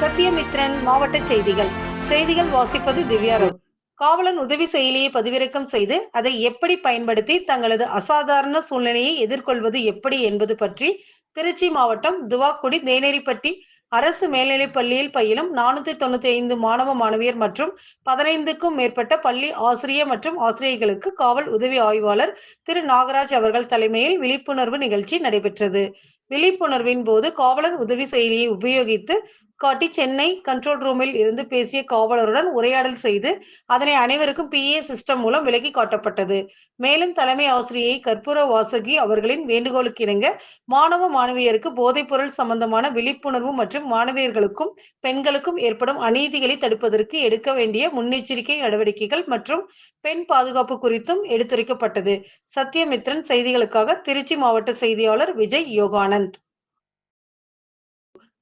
சத்தியமித்ரன் மாவட்ட செய்திகள். செய்திகள் வாசிப்பது திவ்யாரோட் காவலன் உதவி செயலியை பதிவிறக்கம் செய்து அதை எப்படி பயன்படுத்தி தங்களது அசாதாரண சூழ்நிலையை எதிர்கொள்வது எப்படி என்பது பற்றி திருச்சி மாவட்டம் துவாக்குடி தேனேரிப்பட்டி அரசு மேல்நிலைப் பள்ளியில் பயிலும் நானூத்தி தொண்ணூத்தி ஐந்து மாணவ மாணவியர் மற்றும் பதினைந்துக்கும் மேற்பட்ட பள்ளி ஆசிரியர் மற்றும் ஆசிரியர்களுக்கு காவல் உதவி ஆய்வாளர் திரு. நாகராஜ் அவர்கள் தலைமையில் விழிப்புணர்வு நிகழ்ச்சி நடைபெற்றது. விழிப்புணர்வின் போது காவலர் உதவி செயலியை உபயோகித்து காட்டி சென்னை கண்ட்ரோல் ரூமில் இருந்து பேசிய காவலருடன் உரையாடல் செய்து அதனை அனைவருக்கும் பிஏ சிஸ்டம் மூலம் விலக்கி காட்டப்பட்டது. மேலும் தலைமை ஆசிரியை கற்பூர வாசகி அவர்களின் வேண்டுகோளுக்கு இணங்க மாணவ மாணவியருக்கு போதைப் பொருள் சம்பந்தமான விழிப்புணர்வு மற்றும் மாணவியர்களுக்கும் பெண்களுக்கும் ஏற்படும் அநீதிகளை தடுப்பதற்கு எடுக்க வேண்டிய முன்னெச்சரிக்கை நடவடிக்கைகள் மற்றும் பெண் பாதுகாப்பு குறித்தும் எடுத்துரைக்கப்பட்டது. சத்யமித்ரன் செய்திகளுக்காக திருச்சி மாவட்ட செய்தியாளர் விஜய் யோகானந்த்.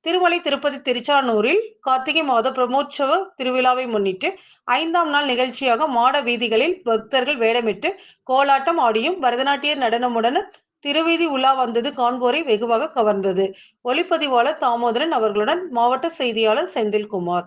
திருமலை திருப்பதி திருச்சானூரில் கார்த்திகை மாத பிரமோற்சவ திருவிழாவை முன்னிட்டு ஐந்தாம் நாள் நிகழ்ச்சியாக மாட வீதிகளில் பக்தர்கள் வேடமிட்டு கோலாட்டம் ஆடியும் பரதநாட்டிய நடனமுடன் திருவீதி உலா வந்தது காண்போரை வெகுவாக கவர்ந்தது. ஒளிப்பதிவாளர் தாமோதரன் அவர்களுடன் மாவட்ட செய்தியாளர் செந்தில்குமார்.